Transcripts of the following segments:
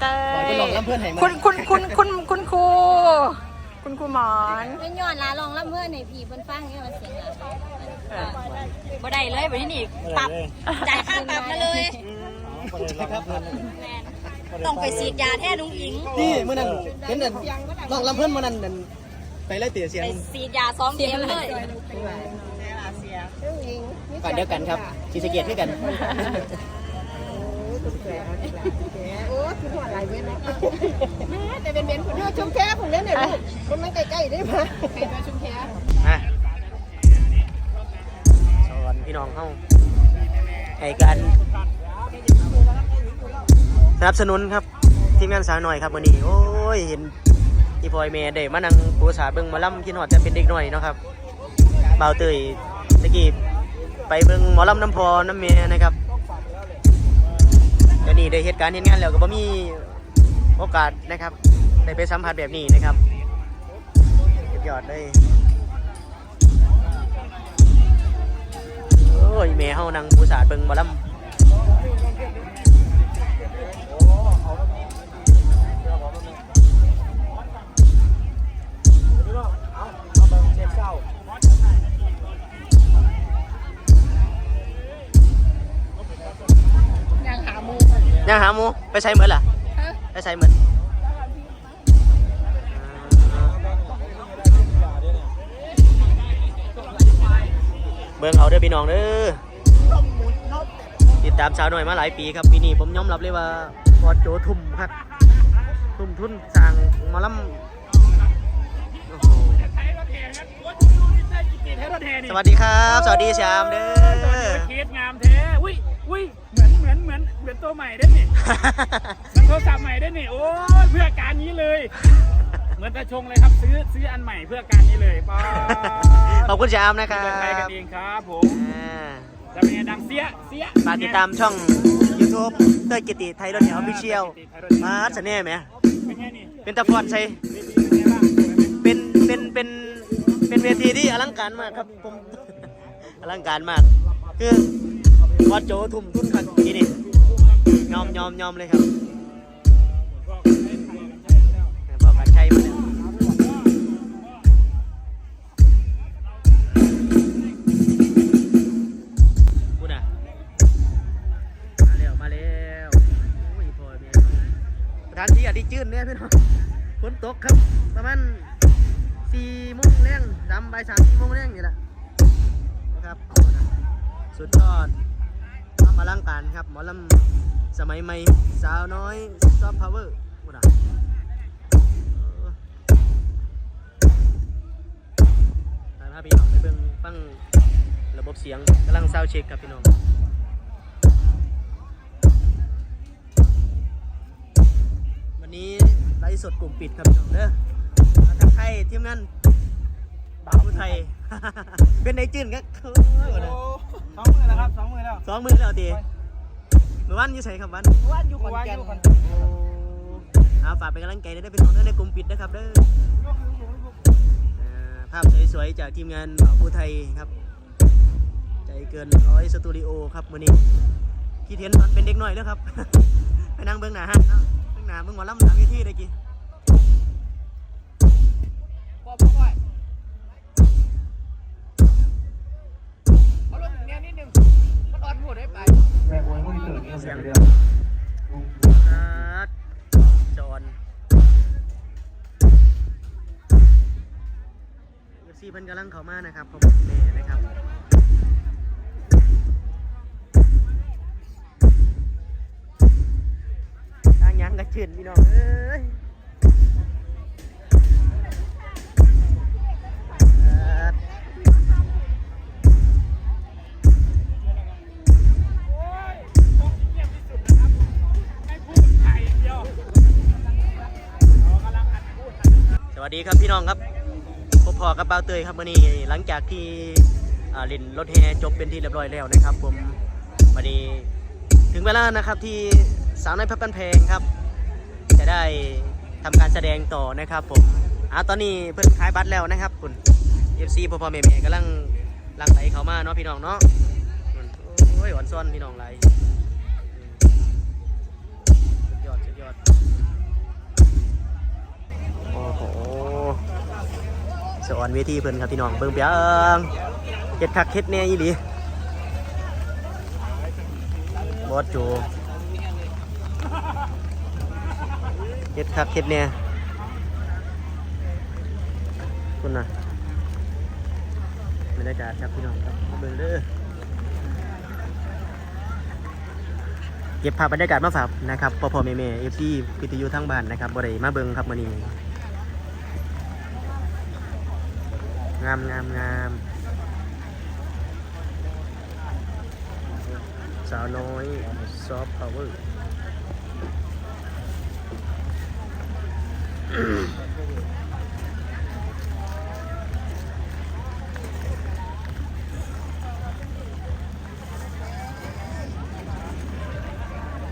เต้ปล่อยยไปลองลำเพื่อนให้มา คุณคุณคุณคุณคุณครูคุณครูหมอนเป็นย้อนลาลองรับเพื่อนในผีเพิ่นฟังเนี่ยมันเสียงอะบ่ได้เลยแบบนี้นี่ปรับจ่ายค่าปรับมาเลยใช่ครับแมนต้องไปฉีดยาแท้นุ้งอิงนี่เมื่อนั้นเห็นแต่ลองลำเพื่อนเมื่อนั้นนั่นไปไล่เตี๋ยเสียงไปฉีดยาซ้อมเกมเลยฝ่ายเดียวกันครับชีสะเกตด้วยกันโอ้ คือหัวไหลเว้นนะแม่แต่เป็นเว้นคนเดียวชุมแค่ผมเล่นเนี่ยลูกคนมันใกล้ๆได้ไหมใครมาชุมแค่อะสอนพี่น้องเข้าให้กันสนับสนุนครับทีมงานสาวหน่อยครับวันนี้ โอ้ยเห็นอีพอยเมย์ได้มานั่งปูสาเบิ่งหมาล่ำคิดหอดจะเป็นเด็กหน่อยเนาะครับเบาวเตยตะกี้ไปเบิ่งหมอลำน้ำพอน้ำเมย์นะครับ เดี๋ยนี้ได้เหตุการณ์เห็นงานแล้วก็บ่มีโอกาสนะครับได้ไปสัมผัสแบบนี้นะครับสุดยอดเลยโอ้ยแม่เฮานั่งผู้สาดเบิ่งหมอลำ หาหมูไปใช้เหมือนล่ะไปใช้เหมือนเบิ่งเอาเด้อพี่น้องเด้อติดตามสาวหน่อยมาหลายปีครับปีนี้ผมยอมรับเลยว่าพอโจทุ่มครับทุ่มทุนสร้างมาลำโอ้โหสวัสดีครับ สวัสดีชามเด้อเคสงามแท้อุ้ยอุ้ย อนเหมือนเหมือนเหมือนตัวใหม่ได้นี่เหมือนโทรศัพท์ใหม่ได้นี่โอ้ยเพื่อการนี้เลย เหมือนตาชงเลยครับซื้อซื้ออันใหม่เพื่อการนี้เลยป้าขอบคุณชามนะครัเดิบนไปกันเองครับผมอ่าจะเป็นไงดังเสียเสียฝากติดตามช่อง YouTube เต้ยกิติไทยรถเหนียวออฟฟิเชียลมาสเน่ห์ไหมเป็นไงนี่เป็นตะพอนใช่เป็นไงบ้างสวยไหมเป็นเป็นเป็นเป็นเวทีที่อลังการมากครับผมอลังการมากคือ พอโจทุ่มทุนครับทีนี้ยอมยอมยอมเลยครับบอกกันใช่มาเนี่ยพูดอะมาแล้วมาแล้วโอ้ยพอเมียสถานที่อาจจะจืดเนี่ยพี่น้องฝนตกครับ ประมาณสี่โมงแรงดำบ่ายสามสี่โมงแรงนี่แหละนะครับ สุดยอด มาลังการครับ หมอลำสมัยใหม่ สาวน้อยซอฟต์พาวเวอร์พูดอะเออตาพี่น้องไปเบิ่งฟังระบบเสียงกำลังซาวด์เช็คครับพี่น้องวันนี้ไลฟ์สดกลุ่มปิดครับพี่น้องเด้อมาทักทายทีมงาน บ่าวไทย เป็นในจื่นก็เออสองมือแล้วครับสองมือแล้วสองมือแล้วตีเมื่อวันอยู่ใส่ครับวันว่านอยู่ขอนแก่นโอ้เอาฝากเป็นกำลังใจด้วยพี่น้องเด้อในกลุ่มปิดนะครับเด้ออ่าภาพสวยๆจากทีมงานบ่าวผู้ไทยครับ ใจเกินร้อยสตูดิโอครับมื้อนี้คิดเห็นตอนเป็นเด็กหน่อยเด้อครับ ไปนั่งเบื้องหน้าฮะเนาะเบื้องหน้าเบื้องหมอลำหลังเวทีได้กี่พอพ่อก่ มันอ่อนหัวได้ไปเสียงนัดจอนเอฟซีเพิ่นกำลังเข้ามานะครับผมแม่นะครับทางยังกระชื่นพี่น้องเอ้ย ดีครับพี่น้องครับพบพอกับเบาเตยครับวันนี้หลังจากที่เล่นรถแห่จบเป็นที่เรียบร้อยแล้วนะครับ ผมวันนี้ถึงเวลานะครับที่สาวน้อยพชรบ้านแพลงครับ จะได้ทำการแสดงต่อนะครับ ผมอ่าตอนนี้เพิ่นขายบัตรแล้วนะครับ คุณ FC พ่อพ่อแม่แม่กำลังลังไหลเขามาเนาะพี่น้องเนาะโอ้ยหวานซ่อนพี่น้องไรสุดยอดสุดยอด สอนเวทีเพิ่นครับพี่น้องเบิ่งเปียงเฮ็ดคักเฮ็ดแน่อีหลีบอสโจเฮ็ดคักเฮ็ดแน่คุณน่ะบรรยากาศครับพี่น้องครับเบิ่งเด้อเก็บภาพบรรยากาศมาฝากนะครับพอพอแม่แม่เอฟซีพิทยุทั้งบ้านนะครับบ่ได้มาเบิงครับมื้อนี้ งามงามงามสาวน้อยซอฟต์พาวเวอร์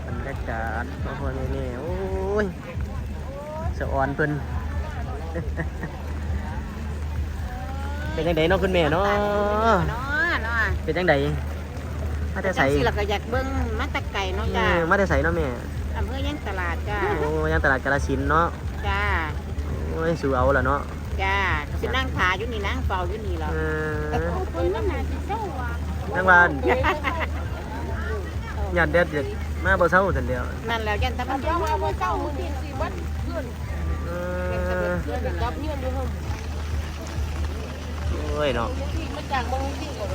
บรรยากาศพ่อพ่อแม่แม่โอ้ยสะออนเพิ่น เป็นยังไงเนาะคุณแม่เนาะเนาะเนาะเป็นยังไงมาแต่ใส่จังสิเราก็อยากเบิ่งมาแตะไก่เนาะจ้ามาแต่ใส่เนาะแม่อำเภอยังตลาดจ้าโอ้ยังตลาดกาลสินธุ์เนาะจ้าโอ้ยสู้เอาละเนาะจ้าสินั่งขาอยู่นี่นั่งเฝ้าอยู่นี่เหรอเออคนนั้นน่ะสิเจ้าว่ะนั่งบ้านหยาดเด็ดเด็ดมาบ่เช้าสันเดียวนั่นแหล้วยันตะมันเจ้าว่าบ่เจ้ามื้อนี้สิวัดเพื่อนเอเพื่อนอกับเพื่อนอยู่ห้อ งโอ้ยเนาะที่มาจากเมืองที่ก่อน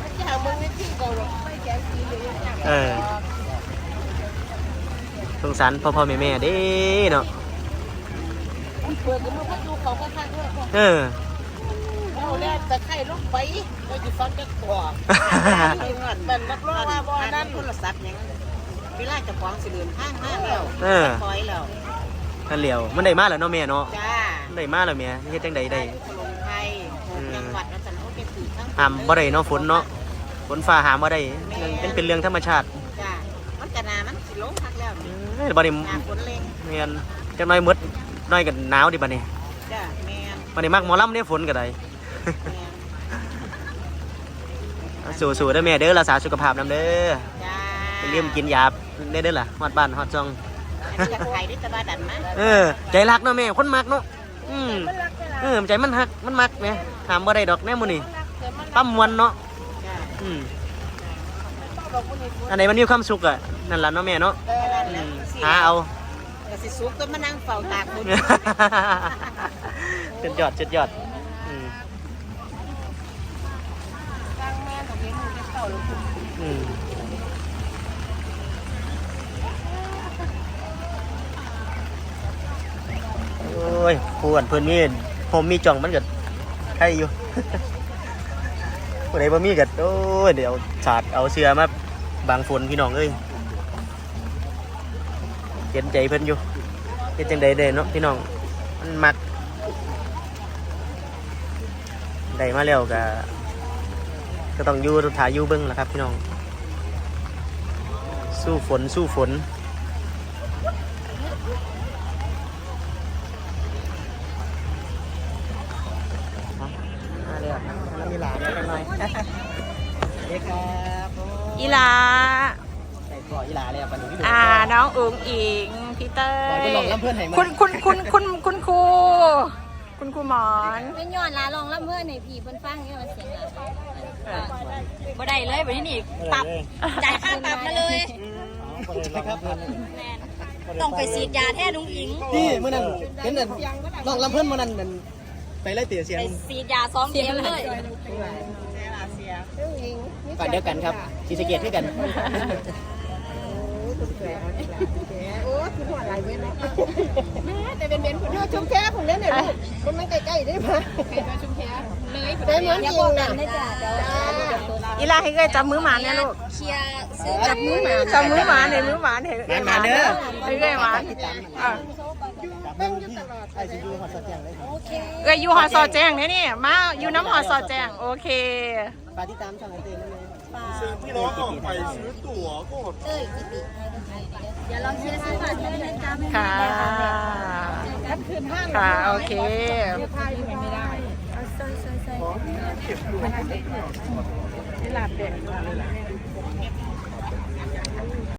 มาจากเมืองที่ก่อนไม่แก่สีเลยจ้าเออสงสารพ่อพ่อแม่แม่เด้เนาะเปิดกันมาพัดดูเขาก็ข้างด้วยเออเอาแล้วตะไคร้ลงไปเราจะฟังจะตัวเป็นนักร้องว่าบ่นั่นโทรศัพท์ยังเวลาจะฟ้องสิเดินทางห้างแล้วเออถอยแล้ว นั่นเหลียวมันได้มาแล้วเนาะแม่เนาะจ้ามันได้มาแล้วแม่เฮ็ดจังใดได้ ขนมไทยจังหวัดรัตนบุรีถือทั้งห้ามบ่ได้เนาะฝนเนาะฝนฟ้าหามบ่ได้เรื่องเป็นเป็นเรื่องธรรมชาติจ้ามันกะนามันสิลงพักแล้วนี่เอ้ยบ่ได้หนาฝนเล็งแม่นจังน้อยหมดน้อยก็หนาวดิบัดนี้จ้าแมนบัดนี้มักหมอลำเนี่ยฝนก็ได้แมนสู้ๆเด้อแม่เด้อรักษาสุขภาพนำเด้อจ้าอย่าลืมกินยาเด้อเด้อล่ะฮอดบ้านฮอดซอง จะไข่ได้ตะบาดันมั้ยเออ ใจรักเนาะแม่คนมักเนาะอืมเออใจมันฮักมันมักแม่ถามบ่ได้ดอกแน่มื้อนี้ปั๊มมวนเนาะจ้าอืมอันไหนมันมีความสุขอะนั่นล่ะเนาะแม่เนาะเออนั่นอืแหละมสิหาเอาก็สิสุกก็มานั่งเฝ้าตากคุณจุดยอดจุดยอดอืม ตั้งแม่ของเลี้ยงหมูจะเข้าลูกอืมโอ้ยปวดเพิ่นมีผมมีจ่องมันก็ใครอยู่ ผู้ใดบ่มีก็โอ้ยเดี๋ยวสาดเอาเสื้อมาบางฝนพี่น้องเอ้ยเห็นใจเพิ่นอยู่เฮ็ดจังใดเด้เนาะพี่น้องมันมักได้มาแล้วก็ก็ต้องอยู่ถ่ายอยู่เบิ่งล่ะครับพี่น้อง สู้ฝนสู้ฝน มาเลยอะแล้วมี หลานกันหน่อยเด็กครับอีหลาใส่ก่ออีหลาเลยอะปันนี้พี่ดูอ่าน้องอุ๋งอิงพี่เต้บอกไปยลองน้ำเพื่อนให้มาคุณคุณคุณคุณคุณครูคุณครูหมอนเป็นย้อนลาลองลำเพื่อนในพี่เพิ่นฟังเนี่ยมันเสียงหลายบ่ได้เลยวันนี้ปรับจ่ายค่าปรับมาเลยครับแมนต้องไปฉีดยาแท้นุ้งอิงนี่มื่อนั้นเห็นนั่นลองลำเพื่อนมื่อนั้นมัน ไปไล่เตี๋ยเสียงไปฉีดยาซ้อมเกมเลยก่อนเดียวกันครับชีสะเกียรติด้วยกันโอ้คือหัวลายเว้นนะแม่แต่เป็นเว้นคนเดียวชุมแค่ผมเล่นเนี่ยลูกมันมันใกล้ๆได้ปะใกล้มาชุมแค่เลยได้เหมือนจริงนะได้จ้ะเดี๋ยวอีหลาให้เอ้ยจับมือหมานเนี่ยลูกเคลียร์ซื้อจับมือหมานจับมือหมานให้มือหมานให้เอ้ยหมานเด้อให้เอ้ยหมานอะเบิ่ง อยู่ตลอดไอ้สิยูหอดสดแจงเลยเอ้ยอยู่หอสอดแจ้งเนี่ยนี่มาอยู่น้ำหอสอดแจ้งโอเคปาที่ตามช่องไอเต้นั่นเลยเอ้ยกิติเดี๋ยวลองเชียร์ซื้อบัตรให้นะจ๊ะไม่ค่ะ ได้ค่ะค่ะโอเคใช่ใช่ใช่